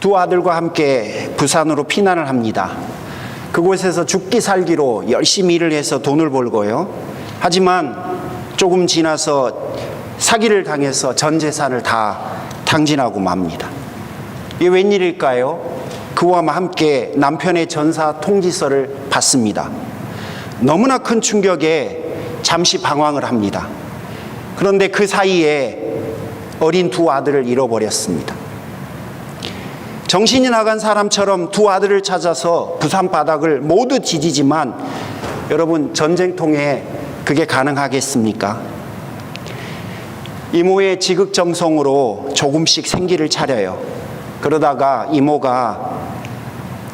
두 아들과 함께 부산으로 피난을 합니다. 그곳에서 죽기 살기로 열심히 일을 해서 돈을 벌고요. 하지만 조금 지나서 사기를 당해서 전 재산을 다 탕진하고 맙니다. 이게 웬일일까요? 그와 함께 남편의 전사 통지서를 받습니다. 너무나 큰 충격에 잠시 방황을 합니다. 그런데 그 사이에 어린 두 아들을 잃어버렸습니다. 정신이 나간 사람처럼 두 아들을 찾아서 부산 바닥을 모두 뒤지지만 여러분 전쟁통에 그게 가능하겠습니까? 이모의 지극정성으로 조금씩 생기를 차려요. 그러다가 이모가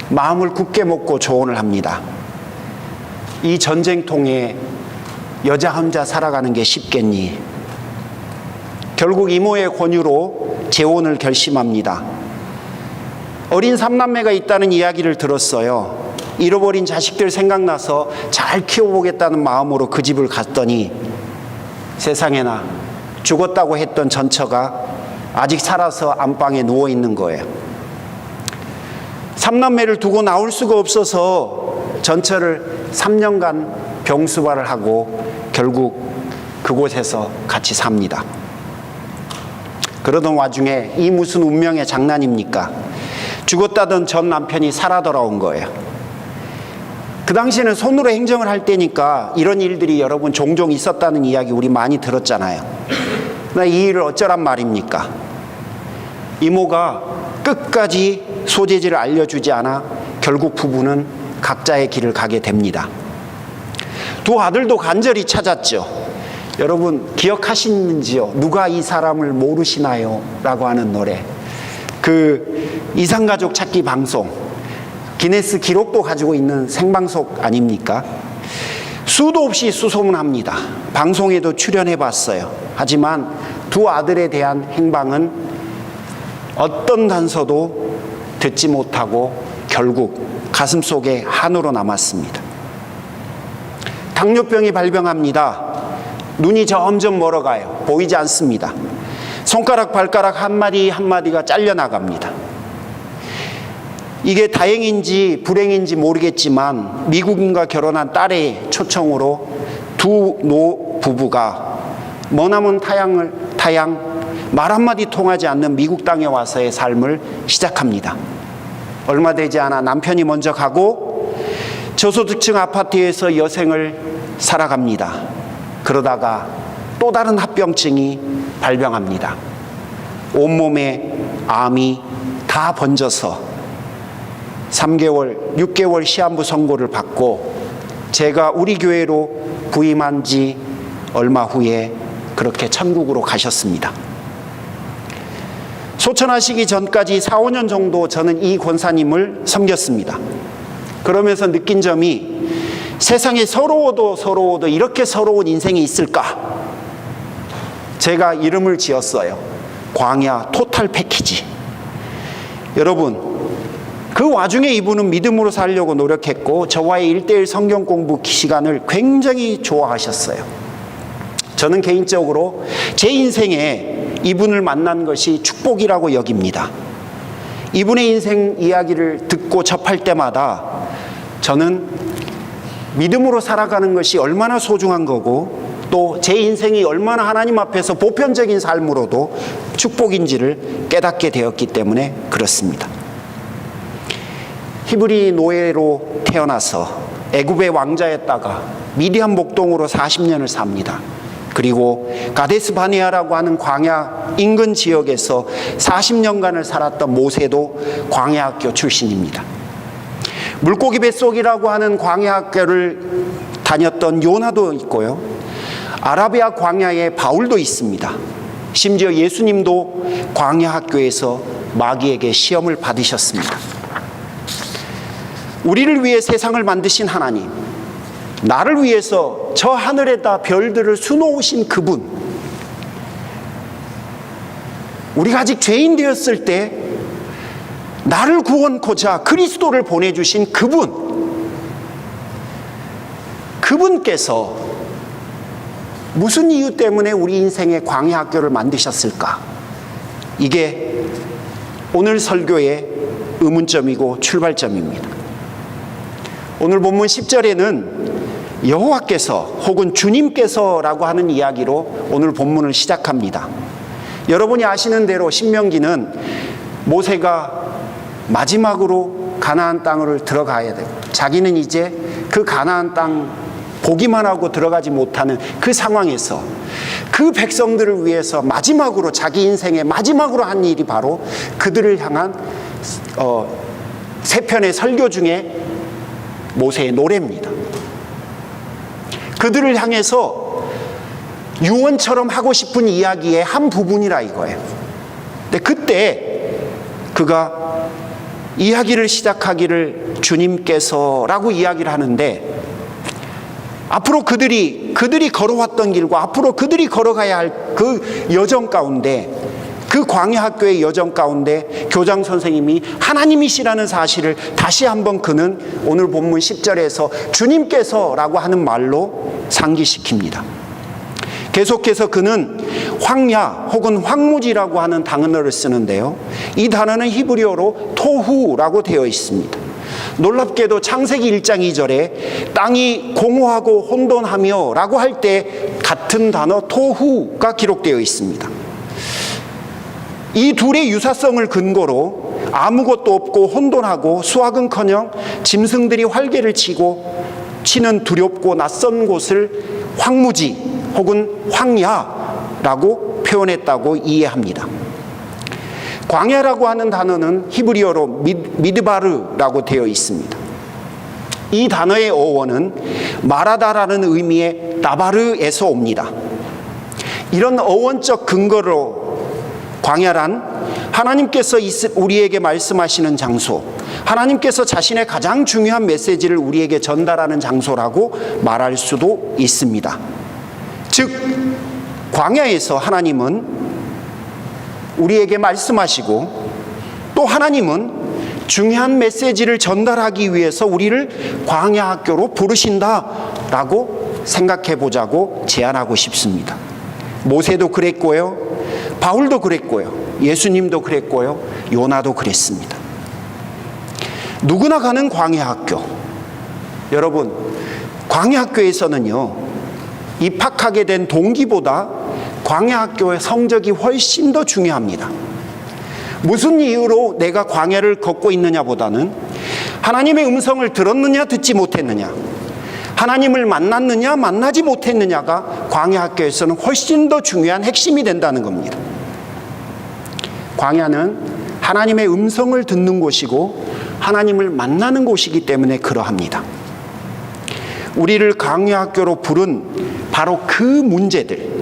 마음을 굳게 먹고 조언을 합니다. 이 전쟁통에 여자 혼자 살아가는 게 쉽겠니? 결국 이모의 권유로 재혼을 결심합니다. 어린 삼남매가 있다는 이야기를 들었어요. 잃어버린 자식들 생각나서 잘 키워보겠다는 마음으로 그 집을 갔더니 세상에나 죽었다고 했던 전처가 아직 살아서 안방에 누워 있는 거예요. 삼남매를 두고 나올 수가 없어서 전처를 3년간 병수발을 하고 결국 그곳에서 같이 삽니다. 그러던 와중에 이 무슨 운명의 장난입니까? 죽었다던 전 남편이 살아 돌아온 거예요. 그 당시에는 손으로 행정을 할 때니까 이런 일들이 여러분 종종 있었다는 이야기 우리 많이 들었잖아요. 나 이 일을 어쩌란 말입니까? 이모가 끝까지 소재지를 알려주지 않아 결국 부부는 각자의 길을 가게 됩니다. 두 아들도 간절히 찾았죠. 여러분 기억하시는지요? 누가 이 사람을 모르시나요? 라고 하는 노래. 그 이상가족 찾기 방송 기네스 기록도 가지고 있는 생방송 아닙니까? 수도 없이 수소문합니다. 방송에도 출연해 봤어요. 하지만 두 아들에 대한 행방은 어떤 단서도 듣지 못하고 결국 가슴 속에 한으로 남았습니다. 당뇨병이 발병합니다. 눈이 점점 멀어가요. 보이지 않습니다. 손가락, 발가락 한 마디 한 마디가 잘려나갑니다. 이게 다행인지 불행인지 모르겠지만 미국인과 결혼한 딸의 초청으로 두 노 부부가 머나먼 타양을 타양 말 한마디 통하지 않는 미국 땅에 와서의 삶을 시작합니다. 얼마 되지 않아 남편이 먼저 가고 저소득층 아파트에서 여생을 살아갑니다. 그러다가 또 다른 합병증이 발병합니다. 온몸에 암이 다 번져서 3개월, 6개월 시한부 선고를 받고 제가 우리 교회로 부임한 지 얼마 후에 그렇게 천국으로 가셨습니다. 소천하시기 전까지 4, 5년 정도 저는 이 권사님을 섬겼습니다. 그러면서 느낀 점이 세상에 서러워도 서러워도 이렇게 서러운 인생이 있을까? 제가 이름을 지었어요. 광야 토탈 패키지. 여러분, 그 와중에 이분은 믿음으로 살려고 노력했고, 저와의 일대일 성경 공부 시간을 굉장히 좋아하셨어요. 저는 개인적으로 제 인생에 이분을 만난 것이 축복이라고 여깁니다. 이분의 인생 이야기를 듣고 접할 때마다 저는 믿음으로 살아가는 것이 얼마나 소중한 거고 또 제 인생이 얼마나 하나님 앞에서 보편적인 삶으로도 축복인지를 깨닫게 되었기 때문에 그렇습니다. 히브리 노예로 태어나서 애굽의 왕자였다가 미디안 목동으로 40년을 삽니다. 그리고 가데스 바네아라고 하는 광야 인근 지역에서 40년간을 살았던 모세도 광야 학교 출신입니다. 물고기 뱃속이라고 하는 광야 학교를 다녔던 요나도 있고요. 아라비아 광야에 바울도 있습니다. 심지어 예수님도 광야 학교에서 마귀에게 시험을 받으셨습니다. 우리를 위해 세상을 만드신 하나님, 나를 위해서 저 하늘에다 별들을 수놓으신 그분, 우리가 아직 죄인 되었을 때 나를 구원코자 그리스도를 보내주신 그분, 그분께서 무슨 이유 때문에 우리 인생의 광야 학교를 만드셨을까? 이게 오늘 설교의 의문점이고 출발점입니다. 오늘 본문 10절에는 여호와께서 혹은 주님께서라고 하는 이야기로 오늘 본문을 시작합니다. 여러분이 아시는 대로 신명기는 모세가 마지막으로 가나안 땅을 들어가야 되고 자기는 이제 그 가나안 땅 보기만 하고 들어가지 못하는 그 상황에서 그 백성들을 위해서 마지막으로 자기 인생의 마지막으로 한 일이 바로 그들을 향한 어, 세 편의 설교 중에 모세의 노래입니다. 그들을 향해서 유언처럼 하고 싶은 이야기의 한 부분이라 이거예요. 근데 그때 그가 이야기를 시작하기를 주님께서라고 이야기를 하는데 앞으로 그들이 그들이 걸어왔던 길과 앞으로 그들이 걸어가야 할 그 여정 가운데 그 광야 학교의 여정 가운데 교장 선생님이 하나님이시라는 사실을 다시 한번 그는 오늘 본문 10절에서 주님께서라고 하는 말로 상기시킵니다. 계속해서 그는 황야 혹은 황무지라고 하는 단어를 쓰는데요. 이 단어는 히브리어로 토후라고 되어 있습니다. 놀랍게도 창세기 1장 2절에 땅이 공허하고 혼돈하며 라고 할 때 같은 단어 토후가 기록되어 있습니다. 이 둘의 유사성을 근거로 아무것도 없고 혼돈하고 수확은커녕 짐승들이 활개를 치고 치는 두렵고 낯선 곳을 황무지 혹은 황야라고 표현했다고 이해합니다. 광야라고 하는 단어는 히브리어로 미드바르라고 되어 있습니다. 이 단어의 어원은 마라다라는 의미의 나바르에서 옵니다. 이런 어원적 근거로 광야란 하나님께서 우리에게 말씀하시는 장소, 하나님께서 자신의 가장 중요한 메시지를 우리에게 전달하는 장소라고 말할 수도 있습니다. 즉, 광야에서 하나님은 우리에게 말씀하시고 또 하나님은 중요한 메시지를 전달하기 위해서 우리를 광야 학교로 부르신다라고 생각해 보자고 제안하고 싶습니다. 모세도 그랬고요. 바울도 그랬고요. 예수님도 그랬고요. 요나도 그랬습니다. 누구나 가는 광야 학교. 여러분, 광야 학교에서는요. 입학하게 된 동기보다 광야 학교의 성적이 훨씬 더 중요합니다. 무슨 이유로 내가 광야를 걷고 있느냐보다는 하나님의 음성을 들었느냐 듣지 못했느냐 하나님을 만났느냐 만나지 못했느냐가 광야 학교에서는 훨씬 더 중요한 핵심이 된다는 겁니다. 광야는 하나님의 음성을 듣는 곳이고 하나님을 만나는 곳이기 때문에 그러합니다. 우리를 광야 학교로 부른 바로 그 문제들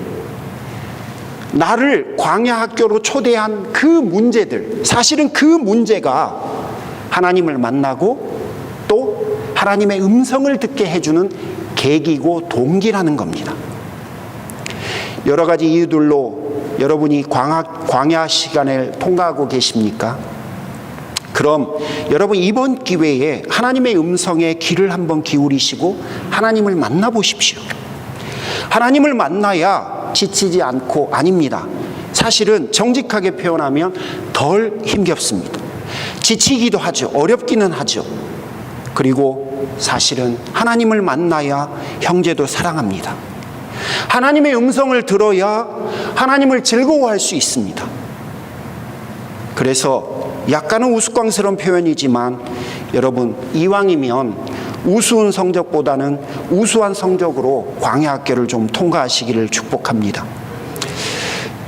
나를 광야 학교로 초대한 그 문제들, 사실은 그 문제가 하나님을 만나고 또 하나님의 음성을 듣게 해주는 계기고 동기라는 겁니다. 여러 가지 이유들로 여러분이 광야, 광야 시간을 통과하고 계십니까? 그럼 여러분 이번 기회에 하나님의 음성에 귀를 한번 기울이시고 하나님을 만나보십시오. 하나님을 만나야 지치지 않고 아닙니다. 사실은 정직하게 표현하면 덜 힘겹습니다. 지치기도 하죠. 어렵기는 하죠. 그리고 사실은 하나님을 만나야 형제도 사랑합니다. 하나님의 음성을 들어야 하나님을 즐거워할 수 있습니다. 그래서 약간은 우스꽝스러운 표현이지만 여러분 이왕이면 우스운 성적보다는 우수한 성적으로 광야학교를 좀 통과하시기를 축복합니다.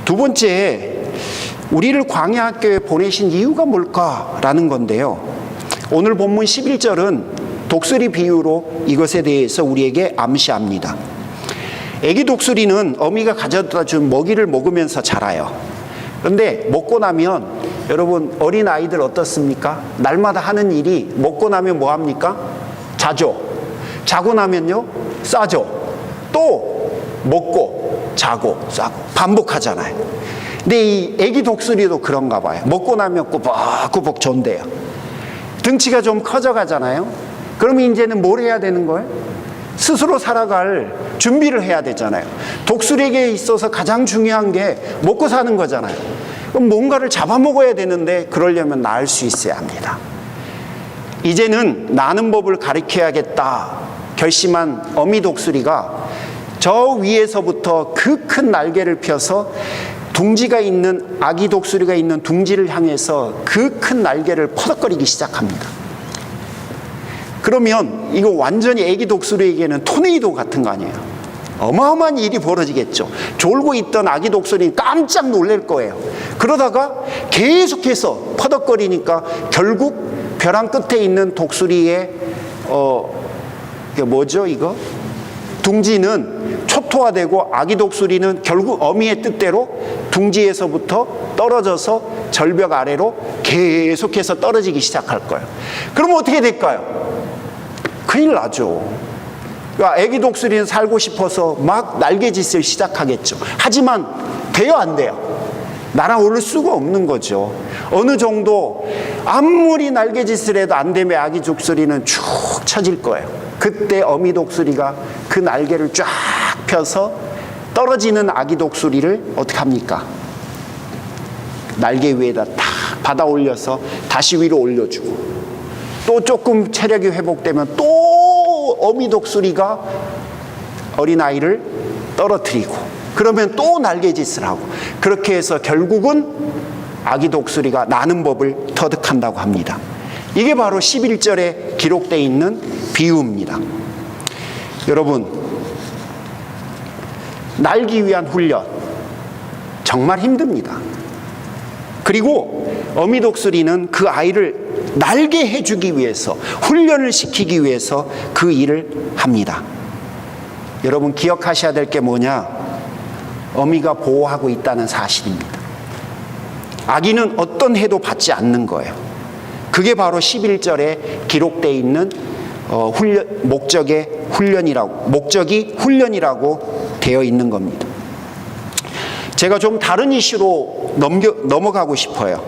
두 번째, 우리를 광야학교에 보내신 이유가 뭘까라는 건데요. 오늘 본문 11절은 독수리 비유로 이것에 대해서 우리에게 암시합니다. 애기 독수리는 어미가 가져다 준 먹이를 먹으면서 자라요. 그런데 먹고 나면 여러분 어린 아이들 어떻습니까? 날마다 하는 일이 먹고 나면 뭐 합니까? 자죠. 자고 나면요, 싸죠. 또 먹고, 자고, 싸고. 반복하잖아요. 근데 이 애기 독수리도 그런가 봐요. 먹고 나면 꾸벅꾸벅 존대요. 등치가 좀 커져가잖아요. 그러면 이제는 뭘 해야 되는 거예요? 스스로 살아갈 준비를 해야 되잖아요. 독수리에게 있어서 가장 중요한 게 먹고 사는 거잖아요. 그럼 뭔가를 잡아먹어야 되는데 그러려면 낳을 수 있어야 합니다. 이제는 나는 법을 가르쳐야겠다 결심한 어미 독수리가 저 위에서부터 그 큰 날개를 펴서 둥지가 있는 아기 독수리가 있는 둥지를 향해서 그 큰 날개를 퍼덕거리기 시작합니다. 그러면 이거 완전히 애기 독수리에게는 토네이도 같은 거 아니에요. 어마어마한 일이 벌어지겠죠. 졸고 있던 아기 독수리는 깜짝 놀랄 거예요. 그러다가 계속해서 퍼덕거리니까 결국 벼랑 끝에 있는 독수리의 어 이게 뭐죠 이거? 둥지는 초토화되고 아기 독수리는 결국 어미의 뜻대로 둥지에서부터 떨어져서 절벽 아래로 계속해서 떨어지기 시작할 거예요. 그러면 어떻게 될까요? 큰일 나죠. 그러니까 애기 독수리는 살고 싶어서 막 날개짓을 시작하겠죠. 하지만 돼요, 안 돼요? 날아오를 수가 없는 거죠. 어느 정도 아무리 날개짓을 해도 안 되면 아기 독수리는 축 처질 거예요. 그때 어미 독수리가 그 날개를 쫙 펴서 떨어지는 아기 독수리를 어떻게 합니까? 날개 위에다 탁 받아 올려서 다시 위로 올려주고 또 조금 체력이 회복되면 또 어미 독수리가 어린아이를 떨어뜨리고 그러면 또 날개짓을 하고 그렇게 해서 결국은 아기 독수리가 나는 법을 터득한다고 합니다. 이게 바로 11절에 기록되어 있는 비유입니다. 여러분, 날기 위한 훈련 정말 힘듭니다. 그리고 어미 독수리는 그 아이를 날게 해주기 위해서 훈련을 시키기 위해서 그 일을 합니다. 여러분 기억하셔야 될 게 뭐냐? 어미가 보호하고 있다는 사실입니다. 아기는 어떤 해도 받지 않는 거예요. 그게 바로 11절에 기록되어 있는 어, 훈련, 목적의 훈련이라고, 목적이 훈련이라고 되어 있는 겁니다. 제가 좀 다른 이슈로 넘겨, 넘어가고 싶어요.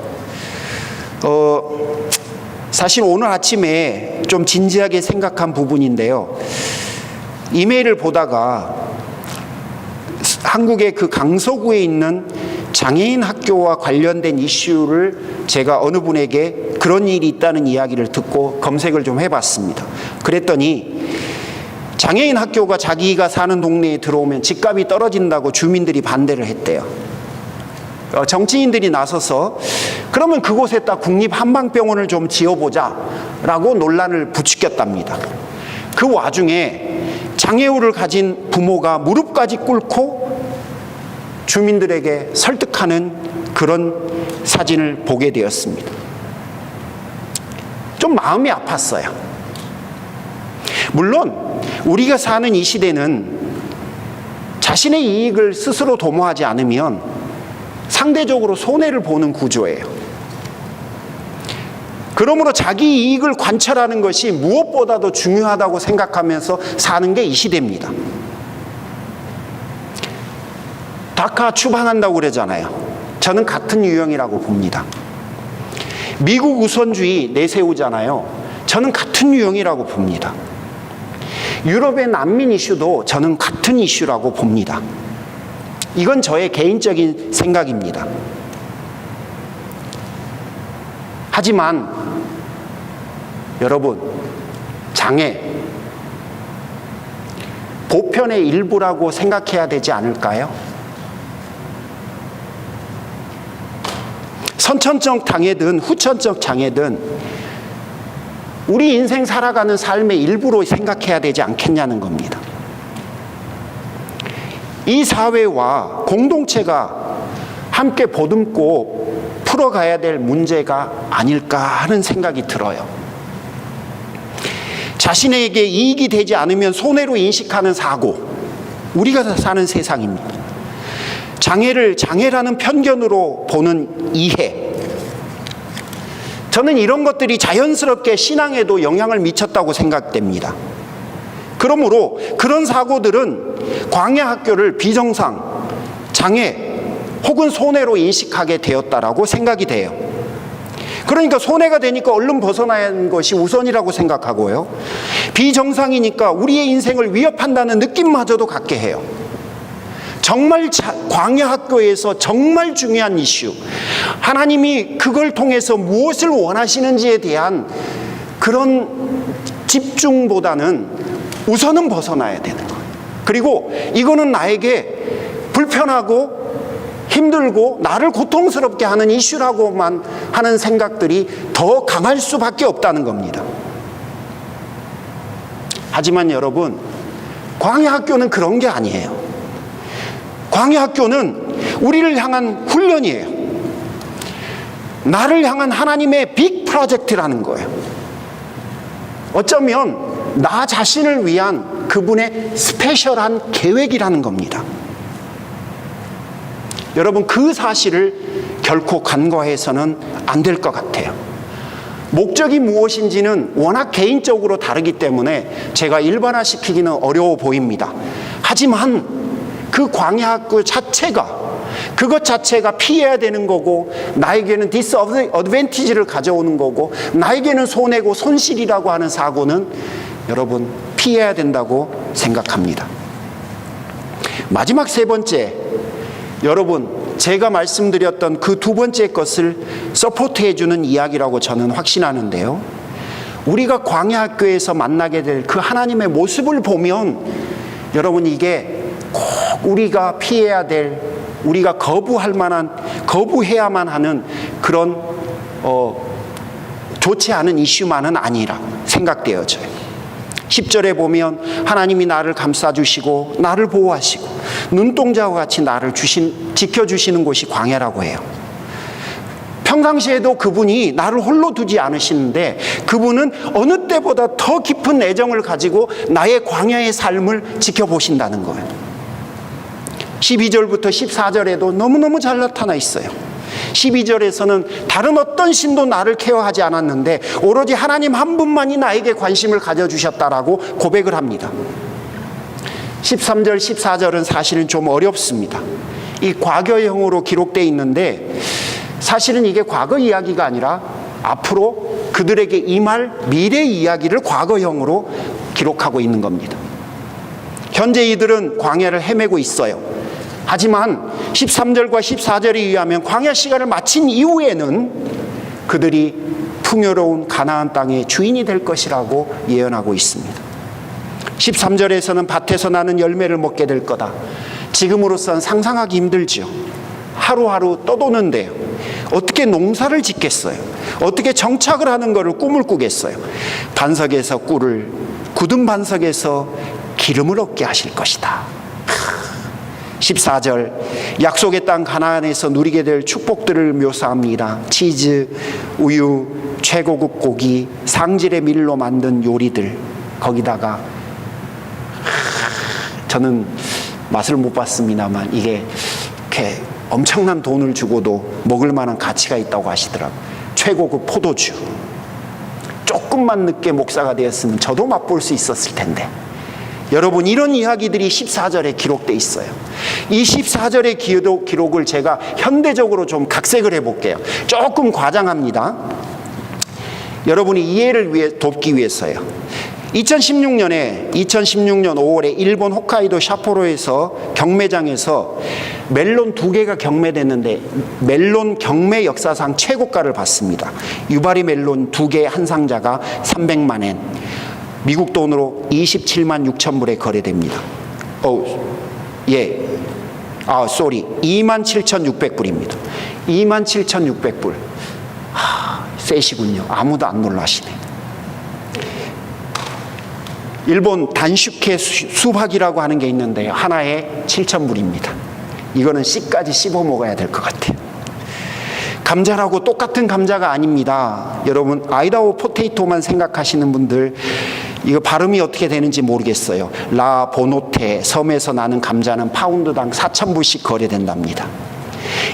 어, 사실 오늘 아침에 좀 진지하게 생각한 부분인데요. 이메일을 보다가 한국의 그 강서구에 있는 장애인 학교와 관련된 이슈를 제가 어느 분에게 그런 일이 있다는 이야기를 듣고 검색을 좀 해봤습니다. 그랬더니 장애인 학교가 자기가 사는 동네에 들어오면 집값이 떨어진다고 주민들이 반대를 했대요. 어, 정치인들이 나서서 그러면 그곳에다 국립 한방병원을 좀 지어보자라고 논란을 부추겼답니다. 그 와중에 장애우를 가진 부모가 무릎까지 꿇고 주민들에게 설득하는 그런 사진을 보게 되었습니다. 좀 마음이 아팠어요. 물론 우리가 사는 이 시대는 자신의 이익을 스스로 도모하지 않으면 상대적으로 손해를 보는 구조예요. 그러므로 자기 이익을 관철하는 것이 무엇보다도 중요하다고 생각하면서 사는 게 이 시대입니다. 다카 추방한다고 그러잖아요. 저는 같은 유형이라고 봅니다. 미국 우선주의 내세우잖아요. 저는 같은 유형이라고 봅니다. 유럽의 난민 이슈도 저는 같은 이슈라고 봅니다. 이건 저의 개인적인 생각입니다. 하지만 여러분, 장애, 보편의 일부라고 생각해야 되지 않을까요? 선천적 장애든 후천적 장애든 우리 인생 살아가는 삶의 일부로 생각해야 되지 않겠냐는 겁니다. 이 사회와 공동체가 함께 보듬고 풀어가야 될 문제가 아닐까 하는 생각이 들어요. 자신에게 이익이 되지 않으면 손해로 인식하는 사고, 우리가 사는 세상입니다. 장애를 장애라는 편견으로 보는 이해. 저는 이런 것들이 자연스럽게 신앙에도 영향을 미쳤다고 생각됩니다. 그러므로 그런 사고들은 광야 학교를 비정상, 장애 혹은 손해로 인식하게 되었다라고 생각이 돼요. 그러니까 손해가 되니까 얼른 벗어나는 것이 우선이라고 생각하고요. 비정상이니까 우리의 인생을 위협한다는 느낌마저도 갖게 해요. 정말 자- 광야 학교에서 정말 중요한 이슈. 하나님이 그걸 통해서 무엇을 원하시는지에 대한 그런 집중보다는 우선은 벗어나야 되는 거예요. 그리고 이거는 나에게 불편하고 힘들고 나를 고통스럽게 하는 이슈라고만 하는 생각들이 더 강할 수밖에 없다는 겁니다. 하지만 여러분, 광야 학교는 그런 게 아니에요. 광야 학교는 우리를 향한 훈련이에요. 나를 향한 하나님의 빅 프로젝트라는 거예요. 어쩌면 나 자신을 위한 그분의 스페셜한 계획이라는 겁니다. 여러분, 그 사실을 결코 간과해서는 안 될 것 같아요. 목적이 무엇인지는 워낙 개인적으로 다르기 때문에 제가 일반화시키기는 어려워 보입니다. 하지만 그 광야학교 자체가 그것 자체가 피해야 되는 거고 나에게는 디스어드밴티지를 가져오는 거고 나에게는 손해고 손실이라고 하는 사고는 여러분 피해야 된다고 생각합니다. 마지막 세 번째 여러분 제가 말씀드렸던 그 두 번째 것을 서포트해 주는 이야기라고 저는 확신하는데요. 우리가 광야 학교에서 만나게 될 그 하나님의 모습을 보면 여러분 이게 꼭 우리가 피해야 될 우리가 거부할 만한 거부해야만 하는 그런 어 좋지 않은 이슈만은 아니라 생각되어져요. 10절에 보면 하나님이 나를 감싸 주시고 나를 보호하시고 눈동자와 같이 나를 주신 지켜 주시는 곳이 광야라고 해요. 평상시에도 그분이 나를 홀로 두지 않으시는데 그분은 어느 때보다 더 깊은 애정을 가지고 나의 광야의 삶을 지켜보신다는 거예요. 12절부터 14절에도 너무너무 잘 나타나 있어요. 12절에서는 다른 어떤 신도 나를 케어하지 않았는데 오로지 하나님 한 분만이 나에게 관심을 가져주셨다라고 고백을 합니다. 13절, 14절은 사실은 좀 어렵습니다. 이 과거형으로 기록되어 있는데 사실은 이게 과거 이야기가 아니라 앞으로 그들에게 임할 미래 이야기를 과거형으로 기록하고 있는 겁니다. 현재 이들은 광야를 헤매고 있어요. 하지만 13절과 14절에 의하면 광야 시간을 마친 이후에는 그들이 풍요로운 가나안 땅의 주인이 될 것이라고 예언하고 있습니다. 13절에서는 밭에서 나는 열매를 먹게 될 거다. 지금으로선 상상하기 힘들지요. 하루하루 떠도는데요. 어떻게 농사를 짓겠어요? 어떻게 정착을 하는 것을 꿈을 꾸겠어요? 반석에서 꿀을, 굳은 반석에서 기름을 얻게 하실 것이다. 14절 약속의 땅 가나안에서 누리게 될 축복들을 묘사합니다. 치즈, 우유, 최고급 고기, 상질의 밀로 만든 요리들 거기다가 저는 맛을 못 봤습니다만 이게 이렇게 엄청난 돈을 주고도 먹을 만한 가치가 있다고 하시더라고. 최고급 포도주. 조금만 늦게 목사가 되었으면 저도 맛볼 수 있었을 텐데. 여러분 이런 이야기들이 14절에 기록돼 있어요. 이 14절의 기록, 기록을 제가 현대적으로 좀 각색을 해 볼게요. 조금 과장합니다. 여러분이 이해를 위해 돕기 위해서요. 2016년에 2016년 5월에 일본 홋카이도 샤포로에서 경매장에서 멜론 두 개가 경매됐는데 멜론 경매 역사상 최고가를 받습니다. 유바리 멜론 두 개 한 상자가 300만 엔. 미국 돈으로 27만 6천 불에 거래됩니다. 어, 예. 아, 쏘리. 2만 7,600불입니다. 2만 7,600불. 하, 세시군요. 아무도 안 놀라시네. 일본 단슈케 수- 수박이라고 하는 게 있는데요. 하나에 7,000불입니다. 이거는 씨까지 씹어 먹어야 될 것 같아요. 감자라고 똑같은 감자가 아닙니다. 여러분, 아이다호 포테이토만 생각하시는 분들, 이거 발음이 어떻게 되는지 모르겠어요. 라 보노테 섬에서 나는 감자는 파운드당 4,000불씩 거래된답니다.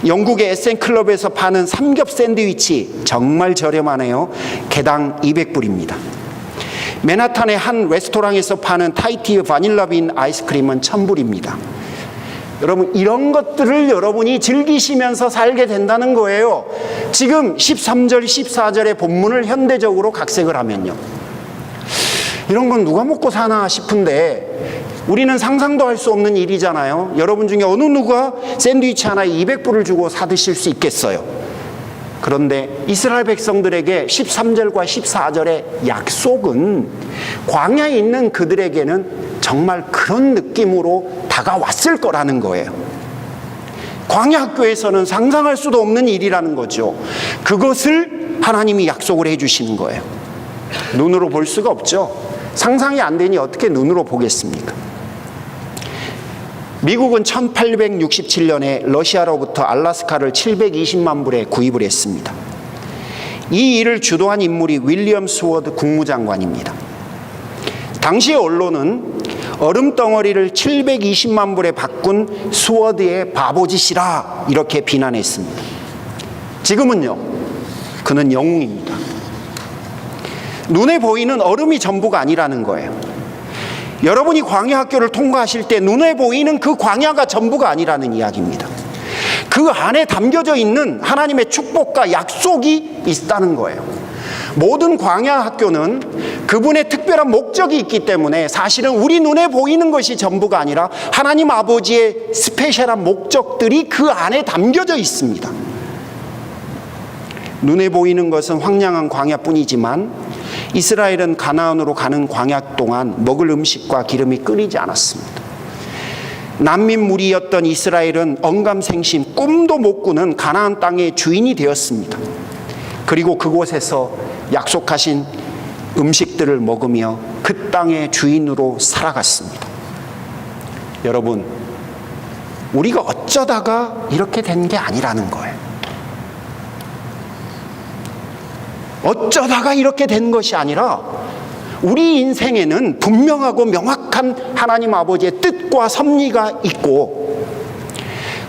영국의 에센 클럽에서 파는 삼겹 샌드위치 정말 저렴하네요. 개당 200불입니다. 맨하탄의 한 레스토랑에서 파는 타이티 바닐라빈 아이스크림은 1000불입니다. 여러분 이런 것들을 여러분이 즐기시면서 살게 된다는 거예요. 지금 13절 14절의 본문을 현대적으로 각색을 하면요. 이런 건 누가 먹고 사나 싶은데 우리는 상상도 할 수 없는 일이잖아요. 여러분 중에 어느 누가 샌드위치 하나에 200불을 주고 사 드실 수 있겠어요? 그런데 이스라엘 백성들에게 13절과 14절의 약속은 광야에 있는 그들에게는 정말 그런 느낌으로 다가왔을 거라는 거예요. 광야 학교에서는 상상할 수도 없는 일이라는 거죠. 그것을 하나님이 약속을 해 주시는 거예요. 눈으로 볼 수가 없죠. 상상이 안 되니 어떻게 눈으로 보겠습니까? 미국은 1867년에 러시아로부터 알라스카를 720만 불에 구입을 했습니다. 이 일을 주도한 인물이 윌리엄 스워드 국무장관입니다. 당시 언론은 얼음 덩어리를 720만 불에 바꾼 스워드의 바보짓이라 이렇게 비난했습니다. 지금은요, 그는 영웅입니다. 눈에 보이는 얼음이 전부가 아니라는 거예요. 여러분이 광야 학교를 통과하실 때 눈에 보이는 그 광야가 전부가 아니라는 이야기입니다. 그 안에 담겨져 있는 하나님의 축복과 약속이 있다는 거예요. 모든 광야 학교는 그분의 특별한 목적이 있기 때문에 사실은 우리 눈에 보이는 것이 전부가 아니라 하나님 아버지의 스페셜한 목적들이 그 안에 담겨져 있습니다. 눈에 보이는 것은 황량한 광야뿐이지만 이스라엘은 가나안으로 가는 광야 동안 먹을 음식과 기름이 끊이지 않았습니다. 난민 무리였던 이스라엘은 언감생심 꿈도 못 꾸는 가나안 땅의 주인이 되었습니다. 그리고 그곳에서 약속하신 음식들을 먹으며 그 땅의 주인으로 살아갔습니다. 여러분, 우리가 어쩌다가 이렇게 된 게 아니라는 거예요. 어쩌다가 이렇게 된 것이 아니라 우리 인생에는 분명하고 명확한 하나님 아버지의 뜻과 섭리가 있고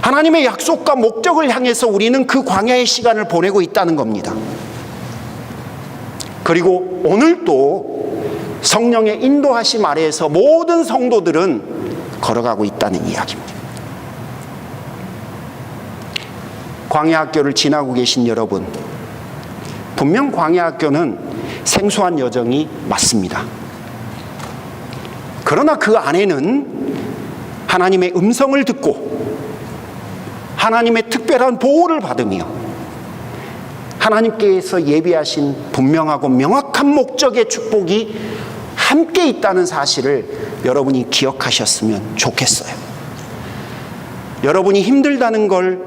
하나님의 약속과 목적을 향해서 우리는 그 광야의 시간을 보내고 있다는 겁니다. 그리고 오늘도 성령의 인도하심 아래에서 모든 성도들은 걸어가고 있다는 이야기입니다. 광야 학교를 지나고 계신 여러분, 분명 광야 학교는 생소한 여정이 맞습니다. 그러나 그 안에는 하나님의 음성을 듣고 하나님의 특별한 보호를 받으며 하나님께서 예비하신 분명하고 명확한 목적의 축복이 함께 있다는 사실을 여러분이 기억하셨으면 좋겠어요. 여러분이 힘들다는 걸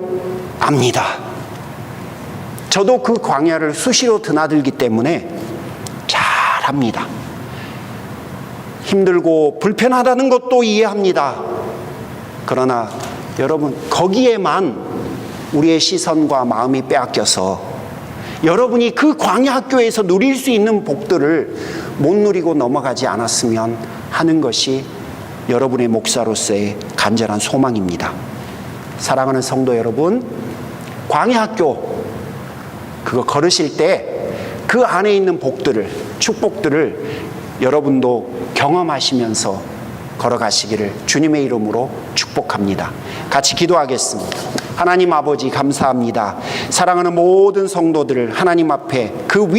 압니다. 저도 그 광야를 수시로 드나들기 때문에 잘 합니다. 힘들고 불편하다는 것도 이해합니다. 그러나 여러분, 거기에만 우리의 시선과 마음이 빼앗겨서 여러분이 그 광야 학교에서 누릴 수 있는 복들을 못 누리고 넘어가지 않았으면 하는 것이 여러분의 목사로서의 간절한 소망입니다. 사랑하는 성도 여러분, 광야 학교 그거 걸으실 때 그 안에 있는 복들을 축복들을 여러분도 경험하시면서 걸어가시기를 주님의 이름으로 축복합니다. 같이 기도하겠습니다. 하나님 아버지 감사합니다. 사랑하는 모든 성도들을 하나님 앞에 그 위.